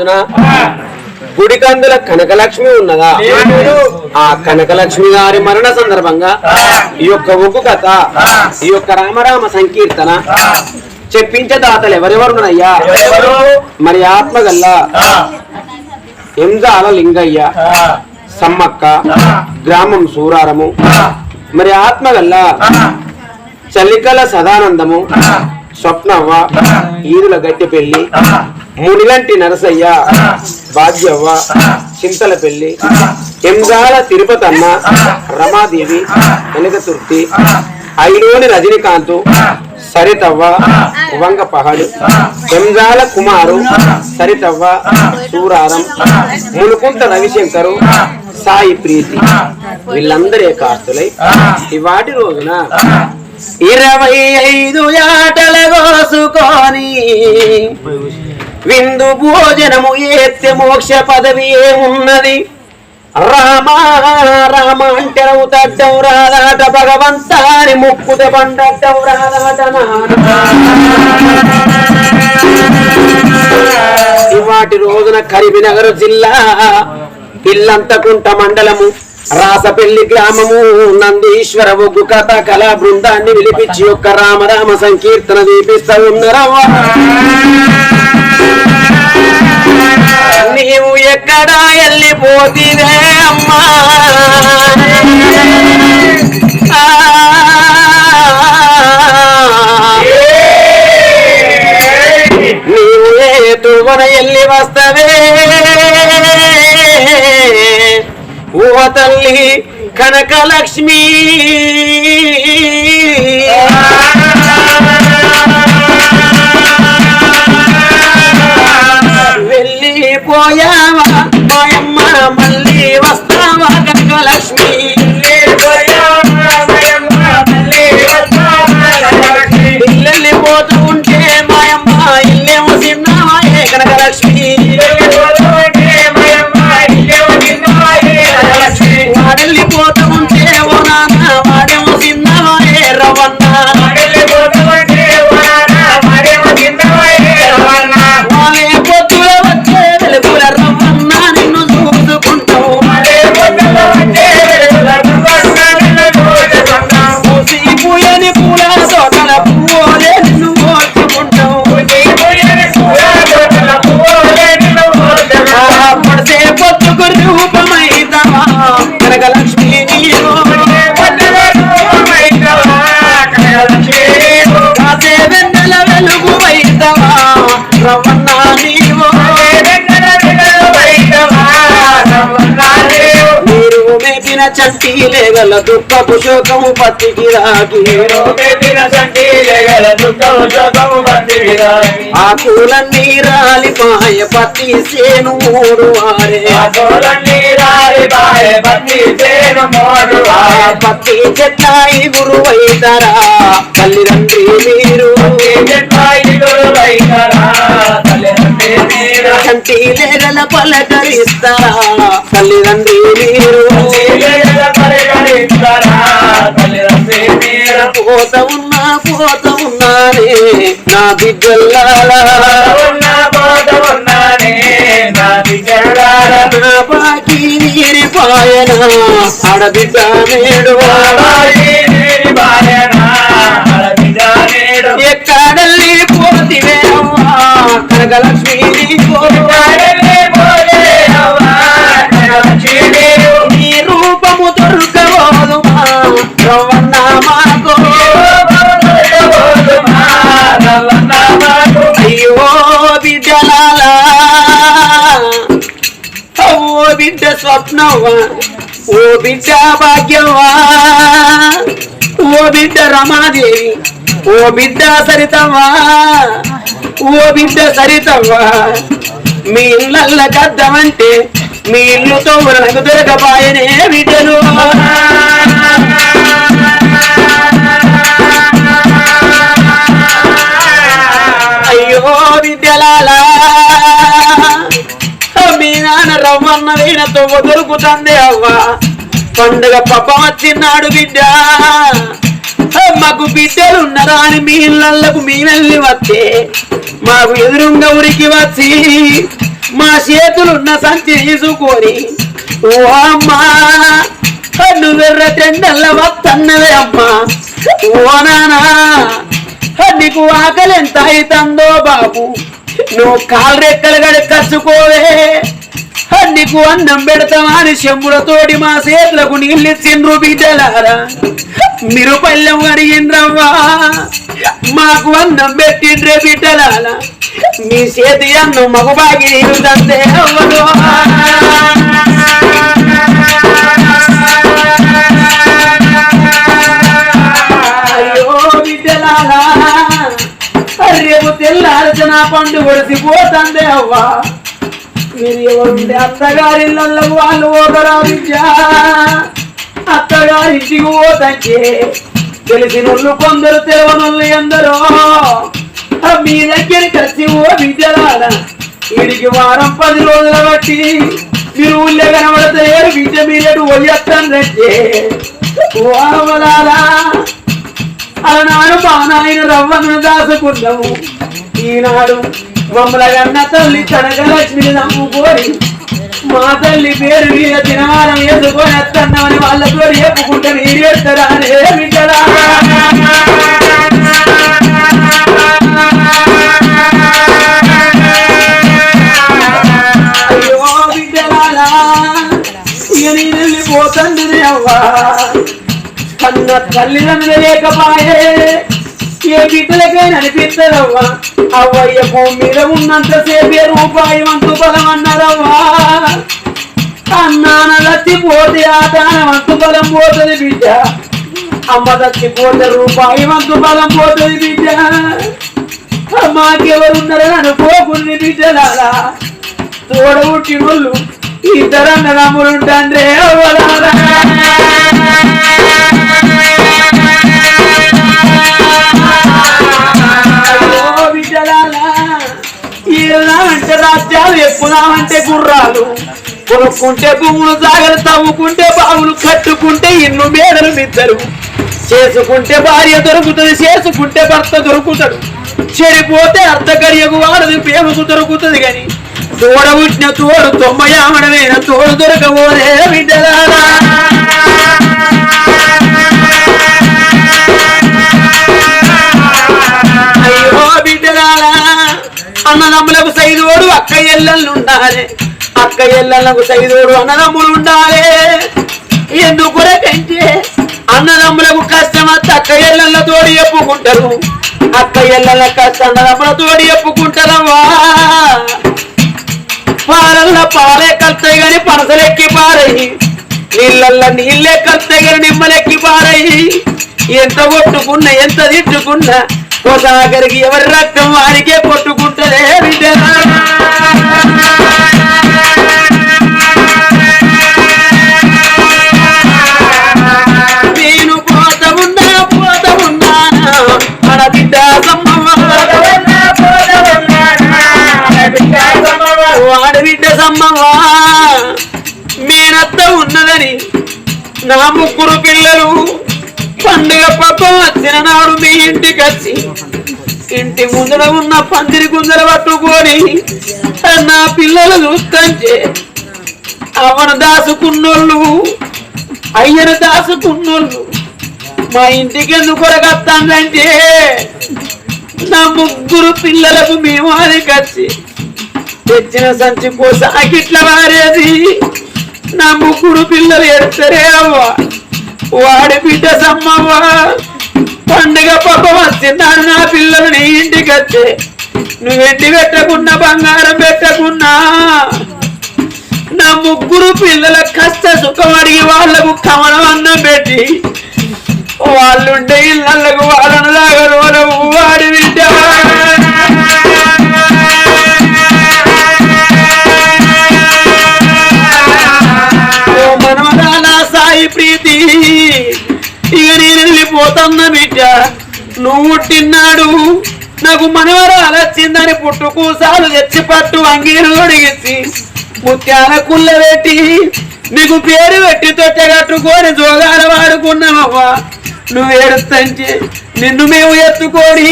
రోజున? గుడికందుల కనకలక్ష్మి ఉన్నదా? ఆ కనకలక్ష్మి గారి మరణ సందర్భంగా ఈ యొక్క ఒగ్గు కథ ఈ యొక్క రామరామ సంకీర్తన చెప్పించే దాతలు ఎవరెవరున్నాయ్యా? మరి ఆత్మగల్లా ఎంజాల లింగయ్య సమ్మక్క గ్రామం సూరారము మరి ఆత్మగల్లా చలికల సదానందము స్వప్నవ్వ ఈదుల గట్టి పెళ్ళి మునిగంటి నరసయ్య బాధ్యవ్వ చింతల పెళ్ళి ఎంజాల తిరుపతమ్మ రమాదేవి వెనకతుర్తి ఐడోని రజనీకాంత్ సరితవ్వ వంగపహడు ఎంజాల కుమారు సరితవ్వ సూరారం మునుకుంట రవిశంకరు సాయి ప్రీతి వీళ్ళందరే కాస్తులై ఇవాటి రోజున ఇరవై ఐదు ఆటల కోసుకొని విందు భోజనము ఏత్య మోక్ష పదవి ఏమున్నది? రామ రామ అంటే తడ్డం రాదాట భగవంతాని ముక్కుత పండటం రాదాట ఇవాటి రోజున కరీంనగర్ జిల్లా పిల్లంతకుంట మండలము రాసపల్లి గ్రామము నందీశ్వర ఒగ్గు కథ కళా బృందాన్ని విలిపించి యొక్క రామరామ సంకీర్తన దీపిస్తా ఉన్నారవ్వ నీవు ఎక్కడా వెళ్ళిపోతివే అమ్మా. నీవు ఏ తువన వెళ్ళి వస్తవే తల్లి కనకలక్ష్మి. వెళ్ళిపోయావా? పోయమ్మ మళ్ళీ వస్తావా కనకలక్ష్మి? చంటి లేగల దుఃఖపు శోకము పత్తికి రాకి ఆ పూలన్నీ రాలిపాయ పత్తి సేను మూడు వారే. పత్తి చెట్టాయి గురువైతరా తల్లిదండ్రి మీరు చంటి లేగల పలకరిస్తారా తల్లిదండ్రి మీరు పోత ఉన్నా పోత ఉన్నానే. నా బిడ్డల్లారా నా బాకీ నీరిపాయన ఆడబిడ్డ నేడు అమ్మా కనకలక్ష్మి నీ రూపము దొరకబోదు రవణ మాకు అయ్యో బిడ్డలాలా ఓ బిడ్డ స్వప్నవా ఓ బిడ్డ భాగ్యవా ఓ బిడ్డ రమాదేవి ఓ బిడ్డ సరితవ్వా ఓ బిడ్డ సరితవ్వా మీ ఇళ్ళ కద్దమంటే మీ ఇల్లుతో మనకు దొరకపాయనే బిడ్డలు అయ్యో బిడ్డలాలా మీ నాన్న రవ్వన్న వీణతో దొరుకుతుంది అవ్వ. పండుగ పప్ప వచ్చినాడు బిడ్డ. మాకు బిడ్డలు ఉన్నారా అని మీ ఇళ్ళకు మీ వెళ్ళి వస్తే మాకు ఎదురుంగా ఉరికి వచ్చి మా చేతులున్న సంచి తీసుకొని ఓ అమ్మా నువ్వెర్ర టెండల్ల వత్తన్నవే అమ్మా. ఓ నానా నీకు ఆకలి ఎంత అవుతుందో బాబు. నువ్వు కాలు రెక్కలు గడి కచ్చుకోవే నీకు అన్నం పెడతామా అని చెమ్ములతోటి మా చేతులకు నీళ్ళు ఇచ్చిండ్రు బిడ్డలారా. మీరు పల్లెం అడిగిండ్రవ్వా? మాకు అన్నం పెట్టిండ్రే బిడ్డలారా. మీ చేతి అన్నం మగు బాగి తందే అవ్వదు రేపు తెల్లారచిన పండు ఒడిసిపోతందే అవ్వా. మీరు ఎవరుంటే అత్తగారిళ్ళల్లో వాళ్ళు ఓదరా విద్య. అత్తగారింటికి పోతంటే తెలిసినోళ్ళు కొందరు తెలవనోళ్ళు ఎందరో. మీ దగ్గరికి వచ్చి ఓ విద్యలాల వీడికి వారం పది రోజుల బట్టి మీరు ఊళ్ళో కనబడితే విద్య మీరేడు పోయేస్తానంటే అలా అవలాలా అలనాడు బానాయన రవ్వను దాచుకున్నాము ఈనాడు మమ్మల కన్న తల్లి కనకలక్ష్మిని నమ్ముకోరి మా తల్లి పేరు మీద దినవారం వేసుకొని వస్తున్నామని వాళ్ళతో చెప్పుకుంటే మీరు ఎడతారా అనే బిడ్డరా అయ్యో అవ్వా. కన్న తల్లిదండ్రులు లేకపాయే. ఏ బిడ్డలకైనా అనిపిస్తారవ్వా అవ్వయ్య భూమి మీద ఉన్నంత సేపే రూపాయి వంతు బలం అన్నారవ్వా. అన్నాన చచ్చిపోతే ఆ దాన వంతు బలం పోతుంది బిడ్డ. అమ్మ చచ్చిపోతే రూపాయి వంతు బలం పోతుంది బిడ్డ. మాకెవరున్నారని అనుకోకుంది బిడ్డలారా. తోడబుట్టి పుట్టినోళ్ళు ఇద్దరన్న అన్నదమ్ములు అవ్వలారా. బిడ్డలారా, ఈడదామంటే రాజ్యాలు ఎక్కుదామంటే గుర్రాలు. కొనుక్కుంటే భూములు జాగ్రత్త తవ్వుకుంటే బావులు కట్టుకుంటే ఇల్లు మేడలు మిద్దరు చేసుకుంటే భార్య దొరుకుతుంది చేసుకుంటే భర్త దొరుకుతాడు. చెడిపోతే అర్ధగడియకు వాడదు ప్రేమకు దొరుకుతుంది గాని. తోడ పుట్టిన తోడు తొంభై ఆమడమైన తోడు దొరకబోరే బిడ్డలారా. అన్నదమ్ములకు సైదోడు అక్క ఎల్లలు ఉండాలి అక్క ఎల్లలకు సైదోడు అన్నదమ్ములు ఉండాలి ఎందుకురకంటే అన్నదమ్ములకు కష్టం వస్తే అక్క ఎల్లల తోడి చెప్పుకుంటారు. అక్క ఎల్లల కష్టం అన్నదమ్ముల తోడి చెప్పుకుంటారవ్వా. పాలల్ల పాలే కలుతాయి కానీ పనసలెక్కి పారయి నీళ్ళల్ల నీళ్ళే కలుతాయి కానీ నిమ్మలెక్కి పారయి ఎంత కొట్టుకున్నా ఎంత తిట్టుకున్నా ఒకరికి ఎవరి రక్తం వారికే కొట్టుకుంటదే బిడ్డరా చేసి ఇంటి ముందర ఉన్న పందిరి గుంజర పట్టుకొని నా పిల్లలు చూస్తే అవను దాసుకున్నోళ్ళు అయ్యను దాసుకున్నోళ్ళు మా ఇంటికి ఎందుకు కొరగత్తానంటే నా ముగ్గురు పిల్లలకు మేము అని కచ్చి తెచ్చిన సంచి పోసాకిట్ల వారేది. నా ముగ్గురు పిల్లలు ఎడతారే అవ్వ వాడి బిడ్డ సమ్మవ్వ. పండుగ పాప వచ్చిన్నాడు నా పిల్లలు నీ ఇంటికి వచ్చే. నువ్వెంటి పెట్టకున్నా బంగారం పెట్టకున్నా. నా ముగ్గురు పిల్లల కష్ట సుఖం అడిగి వాళ్ళకు కమలం అన్నం పెట్టి. వాళ్ళుండే ఇళ్ళకు వాళ్ళను లాగరు. నువ్వు పుట్టినాడు నాకు మనవరాలు వచ్చిందని పుట్టుకూసాలు తెచ్చి పట్టు అంగీరు అడిగించి ముత్యాల కుళ్ళ పెట్టి నీకు పేరు పెట్టి తొట్టె కట్టుకొని జోగాల వాడుకున్నామవ్వా నువ్వు ఏడుస్తంటే నిన్ను మేము ఎత్తుకొని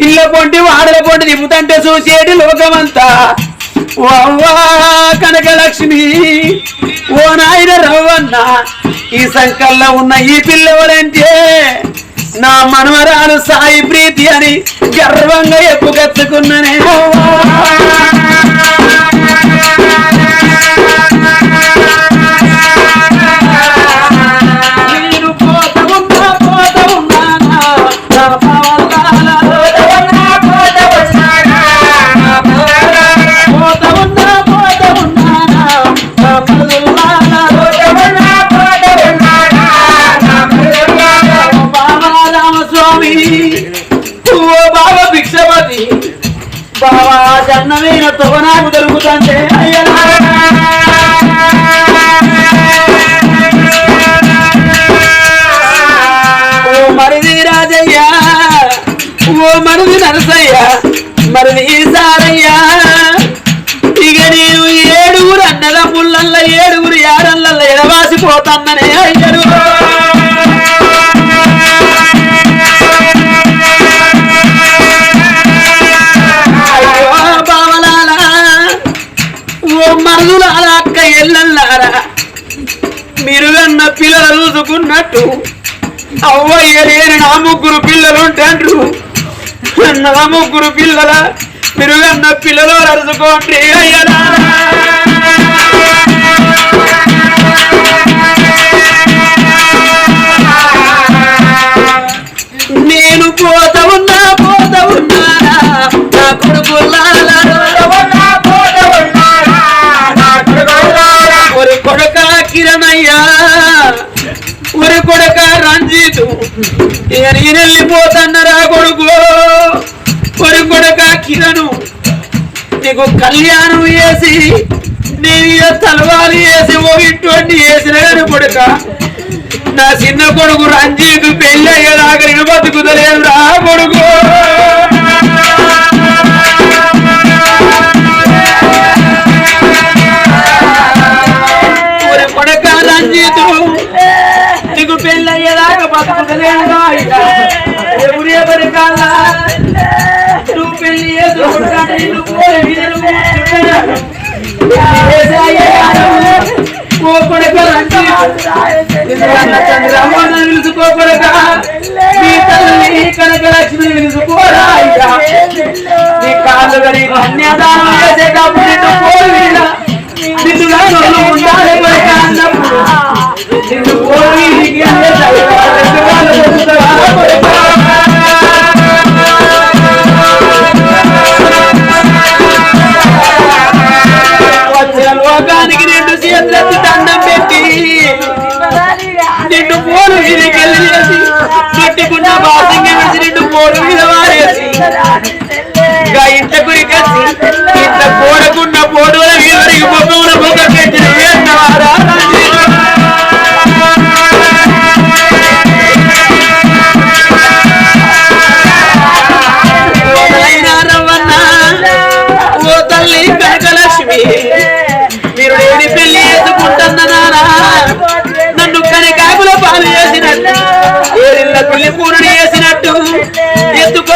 ఇళ్ళ పొంటి వాడల పొంటి దిమ్ముతంటే చూసేటి లోకమంతా. అవ్వా కనకలక్ష్మి ఓ నాయన రవ్వన్న ఈ సంకల్లో ఉన్న ఈ పిల్లవరంటే నా మనవరాలు సాయి ప్రీతి అని గర్వంగా ఎప్పుగచ్చుకున్ననే నాకు దొరుకుతుంటే ఓ మరిది రాజయ్య ఓ మరిది నరసయ్య మరిది ఈసారయ్య. ఇక నేను ఏడుగురు అన్నల ముళ్ళల్ల ఏడుగురు ఏడల్ల ఎడవాసిపోతాన్ననే పిల్లలు చూసుకున్నట్టు అవ్వయ్య లేని నా ముగ్గురు పిల్లలు ఉంటాండ్రు నా ముగ్గురు పిల్లల మీరు పిల్లలు అరుచుకోండి అయ్యలా నేను వెళ్ళిపోతన్నరా కొడుకు. ఒరి కొడక కిరణు నీకు కళ్యాణం వేసి నేను ఇక తలవాలు వేసి ఓ ఇటువంటి వేసిన కానీ కొడుక నా చిన్న కొడుకు రంజితు పెళ్ళి అయ్యేదాకా నేను బతుకుతలేదు రా కొడుకు. ఒరి కొడక నీకు పెళ్ళి అయ్యేదాకా బతుకుతలేదు ఎవరు ఎవరి కాళ్ళ నువ్వు పెళ్ళి చేసుకుంటాను. నిన్ను పోయి విధులు కూర్చుంటాను. ఓ కొడుకు రంజితు నిజంగా చంద్రమ్మను నిలుచుకోకూడక. నీ తల్లి కనకలక్ష్మి నిలుచుకోరా అయ్యా. నీ కాళ్ళు గడి కన్యాదానం చేసేటప్పుడు నిన్ను నన్ను ఉండాలి పోలు మీద వారేసి. ఇంకా ఇంట గురికొచ్చి ఇంత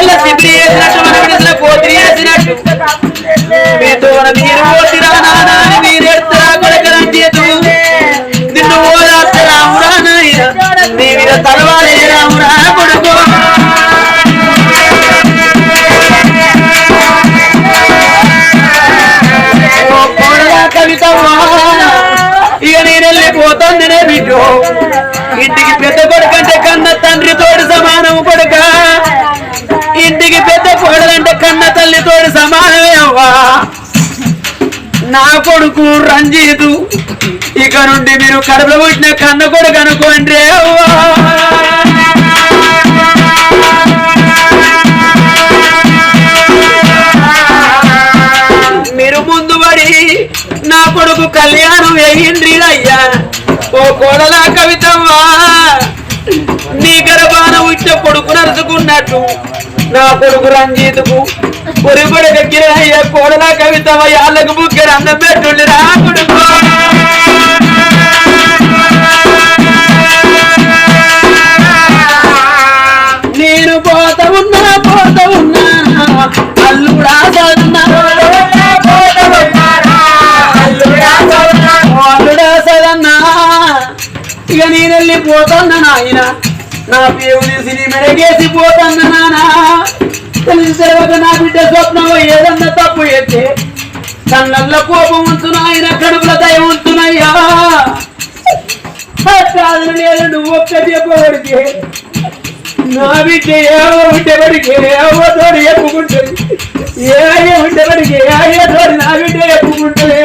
కోళ్ళ సిద్ధి చేసినట్టు మన విడుదల కోతి చేసినట్టు. మీతో మీరు పోతిరా నానా అని మీరు నిన్ను రామురా నాయన నీ మీద రామురా ఇక నేను వెళ్ళిపోతుందనే బిడ్డు. నా కొడుకు రంజితు. ఇక నుండి మీరు కడప పుట్టిన కన్న కొడుకు అనుకోండి. మీరు ముందు పడి నా కొడుకు కళ్యాణం వేయండి అయ్యా. ఓ కోడలా కవితమ్మా నీ గర్భాన ఉచ్చ కొడుకు నరుచుకున్నట్టు నా కొడుకు రంజిత్కు పొరిపడకెక్కిన అయ్య కోడల కవితవ యాళ్ళకు బుక్కెడు అన్నం పెట్టుండి రా కొడుకు. నేను పోత ఉన్నా పోత ఉన్నా అల్లుడా చదువున్నా ఇక నేనెళ్ళి పోతాను నాయన నా పేరు సినిమా పోతాను మెడగేసి నా బిడ్డ స్వప్నం ఏదన్నా తప్పు ఎత్తే కళ్ళల్లో కోపం ఉంచును ఆయన కడుపుల దయ ఉంచునయ్యా కాదు లేదు నువ్వు ఒక్కటి చెప్పబడితే నా బిడ్డ ఏవో ఉండేవాడికి ఏవో తోడు ఎప్పుకుంటుంది ఏ అయ్యే ఉండేవాడికి ఏ తోడు నా బిడ్డ ఎప్పుకుంటుంది